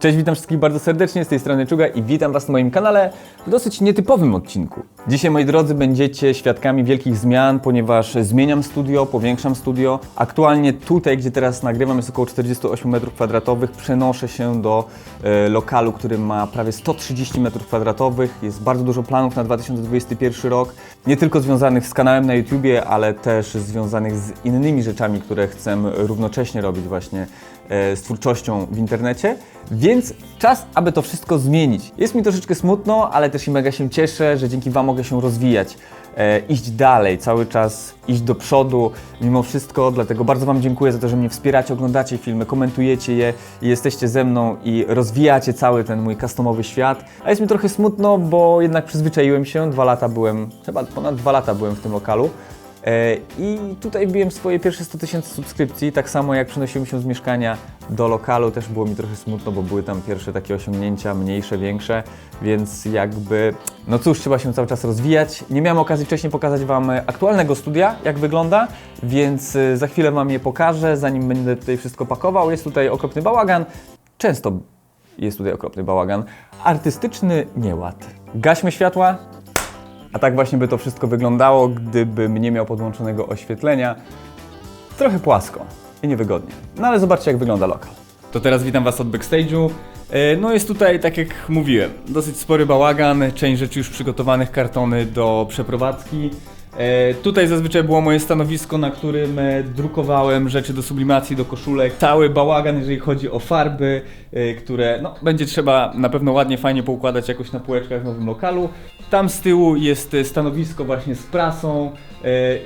Cześć, witam wszystkich bardzo serdecznie, z tej strony Czuga i witam Was na moim kanale w dosyć nietypowym odcinku. Dzisiaj, moi drodzy, będziecie świadkami wielkich zmian, ponieważ zmieniam studio, powiększam studio. Aktualnie tutaj, gdzie teraz nagrywam, jest około 48 m2. Przenoszę się do e, lokalu, który ma prawie 130 m2. Jest bardzo dużo planów na 2021 rok, nie tylko związanych z kanałem na YouTubie, ale też związanych z innymi rzeczami, które chcę równocześnie robić właśnie z twórczością w internecie, więc czas, aby to wszystko zmienić. Jest mi troszeczkę smutno, ale też i mega się cieszę, że dzięki Wam mogę się rozwijać, e, iść dalej, cały czas iść do przodu, mimo wszystko, dlatego bardzo Wam dziękuję za to, że mnie wspieracie, oglądacie filmy, komentujecie je jesteście ze mną i rozwijacie cały ten mój customowy świat. A jest mi trochę smutno, bo jednak przyzwyczaiłem się, dwa lata byłem, chyba ponad dwa lata byłem w tym lokalu. E, I tutaj wbiłem swoje pierwsze 100 tysięcy subskrypcji, tak samo jak przenosiłem się z mieszkania do lokalu, też było mi trochę smutno, bo były tam pierwsze takie osiągnięcia, mniejsze, większe, więc jakby, no cóż, trzeba się cały czas rozwijać. Nie miałem okazji wcześniej pokazać Wam aktualnego studia, jak wygląda, więc e, za chwilę Wam je pokażę, zanim będę tutaj wszystko pakował. Jest tutaj okropny bałagan, często jest tutaj okropny bałagan, artystyczny nieład. Gaśmy światła, a tak właśnie by to wszystko wyglądało, gdybym nie miał podłączonego oświetlenia. Trochę płasko i niewygodnie. No ale zobaczcie, jak wygląda lokal. To teraz witam Was od backstage'u. E, No jest tutaj, tak jak mówiłem, dosyć spory bałagan, część rzeczy już przygotowanych, kartony do przeprowadzki. E, Tutaj zazwyczaj było moje stanowisko, na którym e, drukowałem rzeczy do sublimacji, do koszulek. Cały bałagan, jeżeli chodzi o farby, e, które no, będzie trzeba na pewno ładnie, fajnie poukładać jakoś na półeczkach w nowym lokalu. Tam z tyłu jest stanowisko właśnie z prasą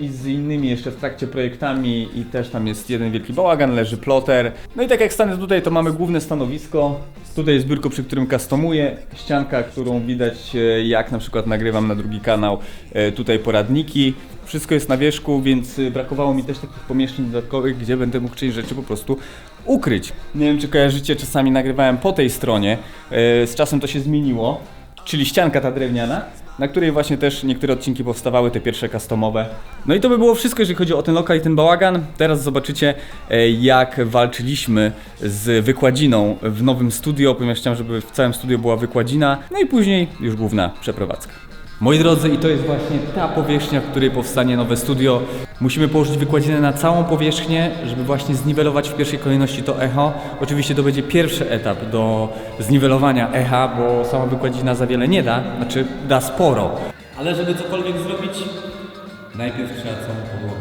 i z innymi jeszcze w trakcie projektami i też tam jest jeden wielki bałagan, leży ploter. No i tak jak stanę tutaj, to mamy główne stanowisko. Tutaj jest biurko, przy którym customuję, ścianka, którą widać e, jak na przykład nagrywam na drugi kanał, e, tutaj poradniki. Wszystko jest na wierzchu, więc e, brakowało mi też takich pomieszczeń dodatkowych, gdzie będę mógł część rzeczy po prostu ukryć. Nie wiem, czy kojarzycie, czasami nagrywałem po tej stronie, e, z czasem to się zmieniło, czyli ścianka ta drewniana, na której właśnie też niektóre odcinki powstawały, te pierwsze customowe. No i to by było wszystko, jeżeli chodzi o ten lokal i ten bałagan. Teraz zobaczycie, e, jak walczyliśmy z wykładziną w nowym studio, ponieważ chciałem, żeby w całym studio była wykładzina, no i później już główna przeprowadzka. Moi drodzy, i to jest właśnie ta powierzchnia, w której powstanie nowe studio. Musimy położyć wykładzinę na całą powierzchnię, żeby właśnie zniwelować w pierwszej kolejności to echo. Oczywiście to będzie pierwszy etap do zniwelowania echa, bo sama wykładzina za wiele nie da, znaczy da sporo. Ale żeby cokolwiek zrobić, najpierw trzeba całą podłogę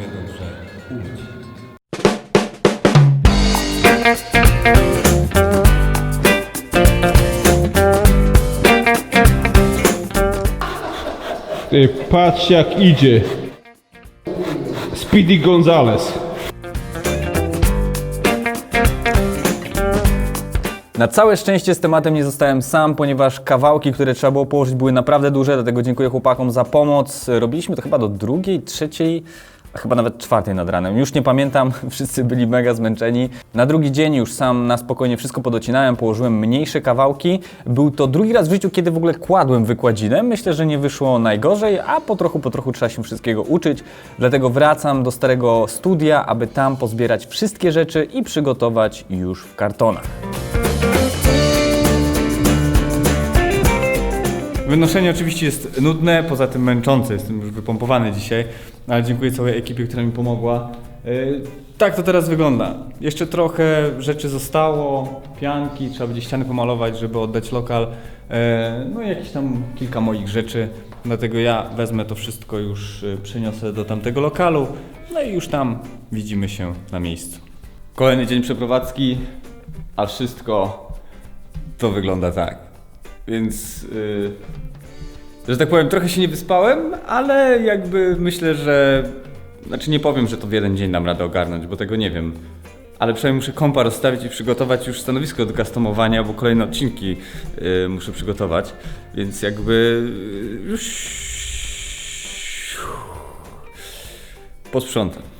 Ty, patrz jak idzie. Speedy Gonzales. Na całe szczęście z tematem nie zostałem sam, ponieważ kawałki, które trzeba było położyć, były naprawdę duże, dlatego dziękuję chłopakom za pomoc. Robiliśmy to chyba do drugiej, trzeciej, chyba nawet czwartej nad ranem. Już nie pamiętam, wszyscy byli mega zmęczeni. Na drugi dzień już sam na spokojnie wszystko podocinałem, położyłem mniejsze kawałki. Był to drugi raz w życiu, kiedy w ogóle kładłem wykładzinę. Myślę, że nie wyszło najgorzej, a po trochu, po trochu trzeba się wszystkiego uczyć. Dlatego wracam do starego studia, aby tam pozbierać wszystkie rzeczy i przygotować już w kartonach. Wynoszenie oczywiście jest nudne, poza tym męczące, jestem już wypompowany dzisiaj, ale dziękuję całej ekipie, która mi pomogła. Yy, Tak to teraz wygląda. Jeszcze trochę rzeczy zostało, pianki, trzeba będzie ściany pomalować, żeby oddać lokal. Yy, No i jakieś tam kilka moich rzeczy, dlatego ja wezmę to wszystko już, yy, przeniosę do tamtego lokalu, no i już tam widzimy się na miejscu. Kolejny dzień przeprowadzki, a wszystko to wygląda tak. Więc, yy, że tak powiem, trochę się nie wyspałem, ale jakby myślę, że. Znaczy, nie powiem, że to w jeden dzień dam radę ogarnąć, bo tego nie wiem. Ale przynajmniej muszę kompa rozstawić i przygotować już stanowisko do customowania, bo kolejne odcinki yy, muszę przygotować. Więc jakby. Yy, już. Posprzątam.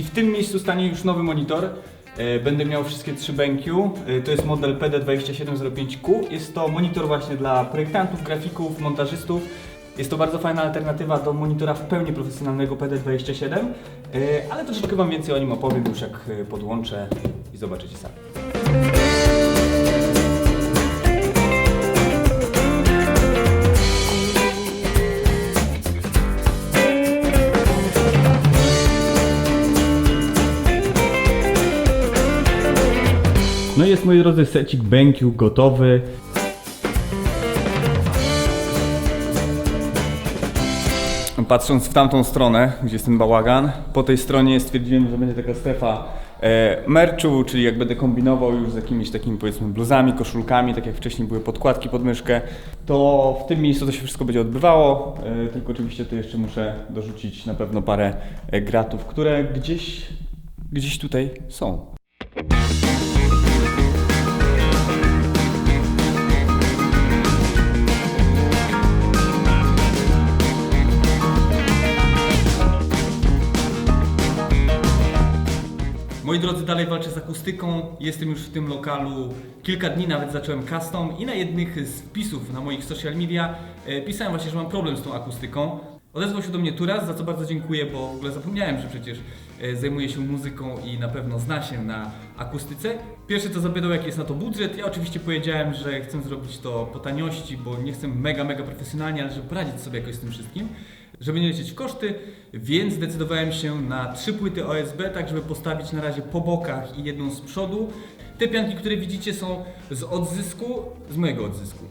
I w tym miejscu stanie już nowy monitor. E, Będę miał wszystkie trzy BenQ. E, To jest model PD2705Q. Jest to monitor właśnie dla projektantów, grafików, montażystów. Jest to bardzo fajna alternatywa do monitora w pełni profesjonalnego PD27, e, ale troszeczkę Wam więcej o nim opowiem już jak podłączę i zobaczycie sami. No jest, moi drodzy, secik BenQ gotowy. Patrząc w tamtą stronę, gdzie jest ten bałagan, po tej stronie stwierdziłem, że będzie taka strefa e, merchu, czyli jak będę kombinował już z jakimiś takimi powiedzmy bluzami, koszulkami, tak jak wcześniej były podkładki pod myszkę, to w tym miejscu to się wszystko będzie odbywało, e, tylko oczywiście tu jeszcze muszę dorzucić na pewno parę e, gratów, które gdzieś, gdzieś tutaj są. Moi drodzy, dalej walczę z akustyką. Jestem już w tym lokalu kilka dni, nawet zacząłem custom i na jednych z wpisów na moich social media e, pisałem właśnie, że mam problem z tą akustyką. Odezwał się do mnie Turas, za co bardzo dziękuję, bo w ogóle zapomniałem, że przecież e, zajmuje się muzyką i na pewno zna się na akustyce. Pierwsze co zapytał, jaki jest na to budżet. Ja oczywiście powiedziałem, że chcę zrobić to po taniości, bo nie chcę mega, mega profesjonalnie, ale żeby poradzić sobie jakoś z tym wszystkim żeby nie lecieć w koszty, więc zdecydowałem się na trzy płyty OSB, tak żeby postawić na razie po bokach i jedną z przodu. Te pianki, które widzicie są z odzysku, z mojego odzysku.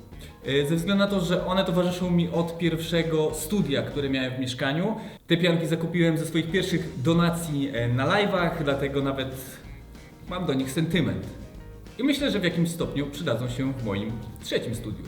E, Ze względu na to, że one towarzyszą mi od pierwszego studia, które miałem w mieszkaniu. Te pianki zakupiłem ze swoich pierwszych donacji e, na live'ach, dlatego nawet mam do nich sentyment. I myślę, że w jakimś stopniu przydadzą się w moim trzecim studiu.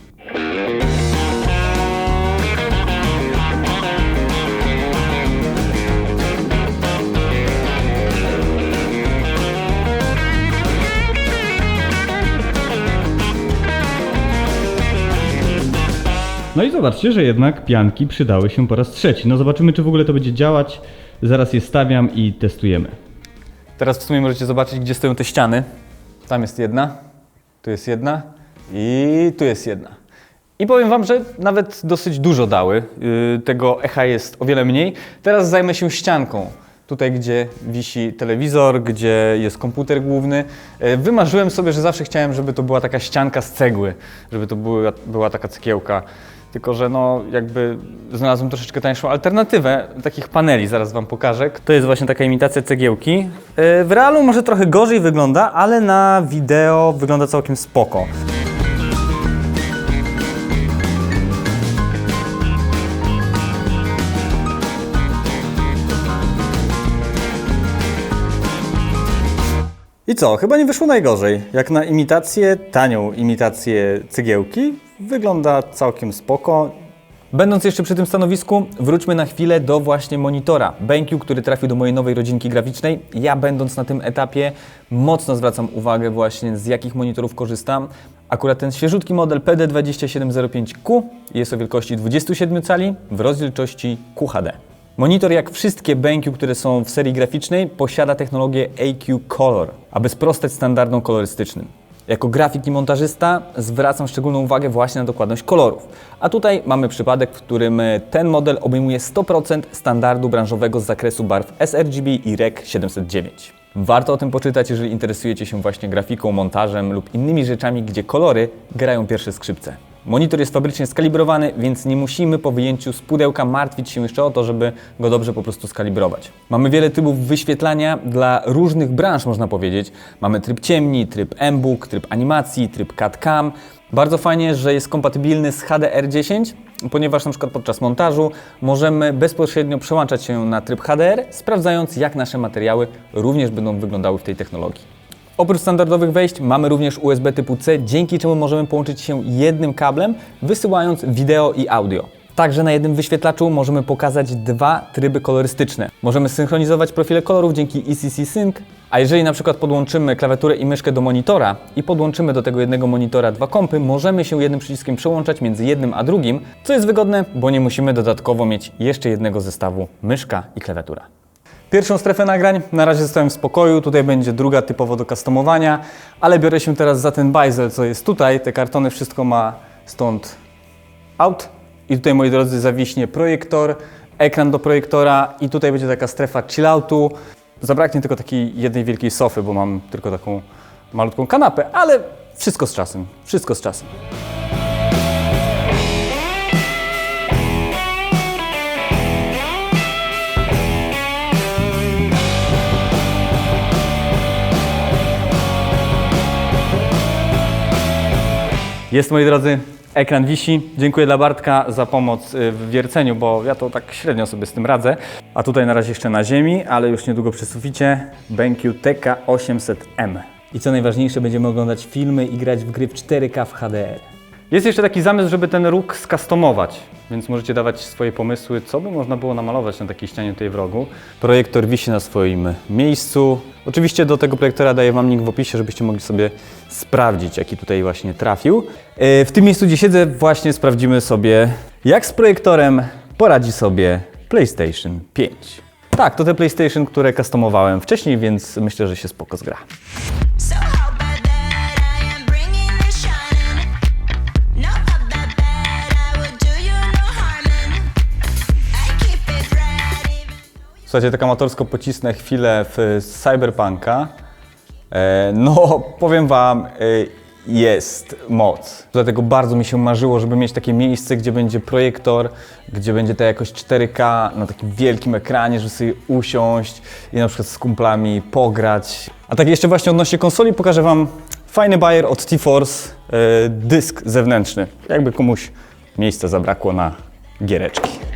No i zobaczcie, że jednak pianki przydały się po raz trzeci. No zobaczymy, czy w ogóle to będzie działać. Zaraz je stawiam i testujemy. Teraz w sumie możecie zobaczyć, gdzie stoją te ściany. Tam jest jedna, tu jest jedna i tu jest jedna. I powiem Wam, że nawet dosyć dużo dały. Yy, Tego echa jest o wiele mniej. Teraz zajmę się ścianką. Tutaj, gdzie wisi telewizor, gdzie jest komputer główny. Yy, Wymarzyłem sobie, że zawsze chciałem, żeby to była taka ścianka z cegły, żeby to była, była taka cegiełka. Tylko, że no jakby znalazłem troszeczkę tańszą alternatywę takich paneli, zaraz Wam pokażę. To jest właśnie taka imitacja cegiełki. Yy, W realu może trochę gorzej wygląda, ale na wideo wygląda całkiem spoko. I co? Chyba nie wyszło najgorzej. Jak na imitację, tanią imitację cegiełki, wygląda całkiem spoko. Będąc jeszcze przy tym stanowisku, wróćmy na chwilę do właśnie monitora. BenQ, który trafił do mojej nowej rodzinki graficznej. Ja będąc na tym etapie mocno zwracam uwagę właśnie z jakich monitorów korzystam. Akurat ten świeżutki model PD2705Q jest o wielkości 27 cali w rozdzielczości QHD. Monitor, jak wszystkie BenQ, które są w serii graficznej, posiada technologię AQ Color, aby sprostać standardom kolorystycznym. Jako grafik i montażysta zwracam szczególną uwagę właśnie na dokładność kolorów. A tutaj mamy przypadek, w którym ten model obejmuje 100% standardu branżowego z zakresu barw sRGB i REC 709. Warto o tym poczytać, jeżeli interesujecie się właśnie grafiką, montażem lub innymi rzeczami, gdzie kolory grają pierwsze skrzypce. Monitor jest fabrycznie skalibrowany, więc nie musimy po wyjęciu z pudełka martwić się jeszcze o to, żeby go dobrze po prostu skalibrować. Mamy wiele trybów wyświetlania dla różnych branż, można powiedzieć. Mamy tryb ciemni, tryb M-Book, tryb animacji, tryb CAD-CAM. Bardzo fajnie, że jest kompatybilny z HDR10, ponieważ na przykład podczas montażu możemy bezpośrednio przełączać się na tryb HDR, sprawdzając jak nasze materiały również będą wyglądały w tej technologii. Oprócz standardowych wejść mamy również USB typu C, dzięki czemu możemy połączyć się jednym kablem, wysyłając wideo i audio. Także na jednym wyświetlaczu możemy pokazać dwa tryby kolorystyczne. Możemy synchronizować profile kolorów dzięki ECC Sync, a jeżeli na przykład podłączymy klawiaturę i myszkę do monitora i podłączymy do tego jednego monitora dwa kompy, możemy się jednym przyciskiem przełączać między jednym a drugim, co jest wygodne, bo nie musimy dodatkowo mieć jeszcze jednego zestawu myszka i klawiatura. Pierwszą strefę nagrań. Na razie zostałem w spokoju, tutaj będzie druga typowo do customowania, ale biorę się teraz za ten bajzel, co jest tutaj. Te kartony, wszystko ma stąd out. I tutaj, moi drodzy, zawiśnie projektor, ekran do projektora i tutaj będzie taka strefa chilloutu. Zabraknie tylko takiej jednej wielkiej sofy, bo mam tylko taką malutką kanapę, ale wszystko z czasem, wszystko z czasem. Jest, moi drodzy, ekran wisi. Dziękuję dla Bartka za pomoc y, w wierceniu, bo ja to tak średnio sobie z tym radzę. A tutaj na razie jeszcze na ziemi, ale już niedługo przy suficie BenQ TK800M. I co najważniejsze, będziemy oglądać filmy i grać w gry w 4K w HDR. Jest jeszcze taki zamysł, żeby ten róg skustomować, więc możecie dawać swoje pomysły, co by można było namalować na takiej ścianie tutaj w rogu. Projektor wisi na swoim miejscu. Oczywiście do tego projektora daję Wam link w opisie, żebyście mogli sobie sprawdzić, jaki tutaj właśnie trafił. E, W tym miejscu, gdzie siedzę, właśnie sprawdzimy sobie, jak z projektorem poradzi sobie PlayStation 5. Tak, to te PlayStation, które customowałem wcześniej, więc myślę, że się spoko zgra. Słuchajcie, tak amatorsko pocisnę chwilę w Cyberpunka. E, no, powiem Wam, e, jest moc. Dlatego bardzo mi się marzyło, żeby mieć takie miejsce, gdzie będzie projektor, gdzie będzie ta jakość 4K na takim wielkim ekranie, żeby sobie usiąść i na przykład z kumplami pograć. A tak jeszcze właśnie odnośnie konsoli pokażę Wam fajny bajer od T-Force, e, dysk zewnętrzny. Jakby komuś miejsca zabrakło na giereczki.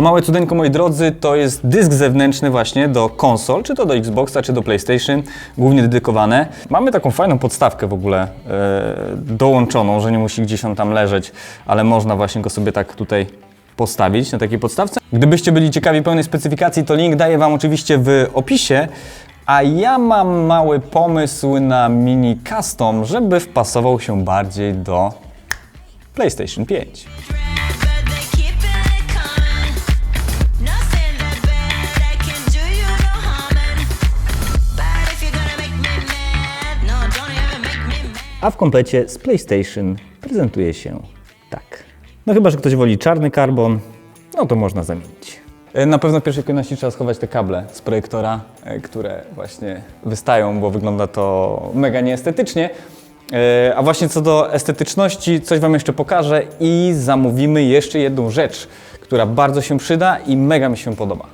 To małe cudeńko, moi drodzy, to jest dysk zewnętrzny właśnie do konsol, czy to do Xboxa, czy do PlayStation, głównie dedykowane. Mamy taką fajną podstawkę w ogóle e, dołączoną, że nie musi gdzieś on tam leżeć, ale można właśnie go sobie tak tutaj postawić na takiej podstawce. Gdybyście byli ciekawi pełnej specyfikacji, to link daję Wam oczywiście w opisie. A ja mam mały pomysł na mini custom, żeby wpasował się bardziej do PlayStation 5. a w komplecie z PlayStation prezentuje się tak. No chyba, że ktoś woli czarny karbon, no to można zamienić. E, Na pewno w pierwszej kolejności trzeba schować te kable z projektora, e, które właśnie wystają, bo wygląda to mega nieestetycznie. E, A właśnie co do estetyczności, coś Wam jeszcze pokażę i zamówimy jeszcze jedną rzecz, która bardzo się przyda i mega mi się podoba.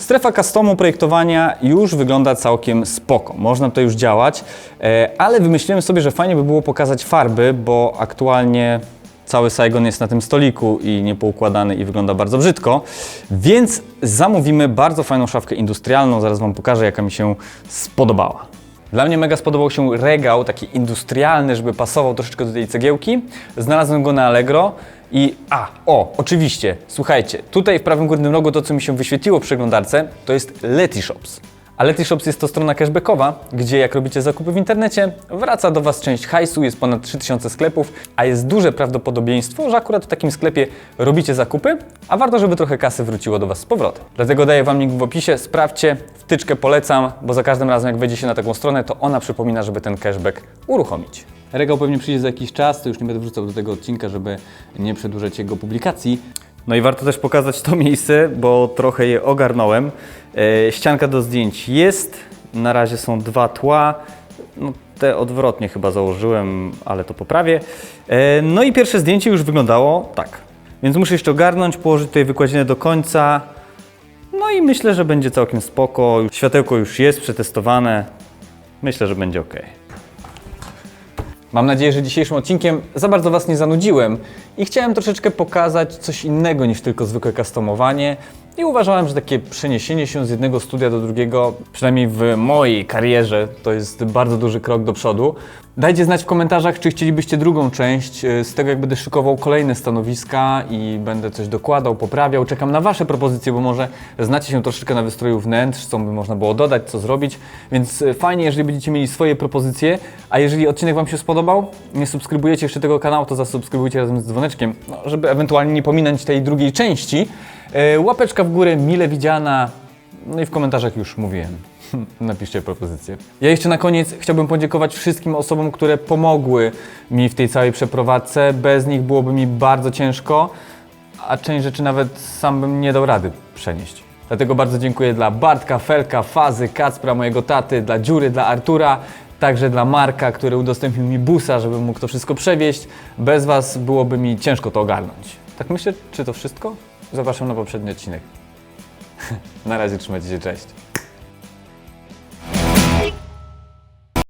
Strefa customu projektowania już wygląda całkiem spoko. Można tutaj już działać, e, ale wymyśliłem sobie, że fajnie by było pokazać farby, bo aktualnie cały Saigon jest na tym stoliku i niepoukładany i wygląda bardzo brzydko, więc zamówimy bardzo fajną szafkę industrialną. Zaraz Wam pokażę, jaka mi się spodobała. Dla mnie mega spodobał się regał, taki industrialny, żeby pasował troszeczkę do tej cegiełki. Znalazłem go na Allegro i a, o, oczywiście, słuchajcie, tutaj w prawym górnym rogu to, co mi się wyświetliło w przeglądarce, to jest Letyshops. A Letyshops jest to strona cashbackowa, gdzie jak robicie zakupy w internecie, wraca do Was część hajsu, jest ponad 3000 sklepów, a jest duże prawdopodobieństwo, że akurat w takim sklepie robicie zakupy, a warto, żeby trochę kasy wróciło do Was z powrotem. Dlatego daję Wam link w opisie, sprawdźcie, wtyczkę polecam, bo za każdym razem jak wejdziecie na taką stronę, to ona przypomina, żeby ten cashback uruchomić. Regał pewnie przyjdzie za jakiś czas, to już nie będę wrzucał do tego odcinka, żeby nie przedłużać jego publikacji. No i warto też pokazać to miejsce, bo trochę je ogarnąłem. E, ścianka do zdjęć jest, na razie są dwa tła. No, te odwrotnie chyba założyłem, ale to poprawię. E, no i pierwsze zdjęcie już wyglądało tak. Więc muszę jeszcze ogarnąć, położyć tutaj wykładzinę do końca. No i myślę, że będzie całkiem spoko. Światełko już jest przetestowane. Myślę, że będzie ok. Mam nadzieję, że dzisiejszym odcinkiem za bardzo Was nie zanudziłem i chciałem troszeczkę pokazać coś innego niż tylko zwykłe customowanie. I uważałem, że takie przeniesienie się z jednego studia do drugiego, przynajmniej w mojej karierze, to jest bardzo duży krok do przodu. Dajcie znać w komentarzach, czy chcielibyście drugą część e, z tego, jak będę szykował kolejne stanowiska i będę coś dokładał, poprawiał. Czekam na Wasze propozycje, bo może znacie się troszeczkę na wystroju wnętrz, co by można było dodać, co zrobić. Więc e, fajnie, jeżeli będziecie mieli swoje propozycje. A jeżeli odcinek Wam się spodobał, nie subskrybujecie jeszcze tego kanału, to zasubskrybujcie razem z dzwoneczkiem, no, żeby ewentualnie nie pominąć tej drugiej części. E, Łapeczka w górę, mile widziana. No i w komentarzach już mówiłem. Napiszcie propozycję. Ja jeszcze na koniec chciałbym podziękować wszystkim osobom, które pomogły mi w tej całej przeprowadzce. Bez nich byłoby mi bardzo ciężko, a część rzeczy nawet sam bym nie dał rady przenieść. Dlatego bardzo dziękuję dla Bartka, Felka, Fazy, Kacpra, mojego taty, dla Dziury, dla Artura, także dla Marka, który udostępnił mi busa, żebym mógł to wszystko przewieźć. Bez Was byłoby mi ciężko to ogarnąć. Tak myślę, czy to wszystko? Zapraszam na poprzedni odcinek. na razie trzymajcie się, cześć.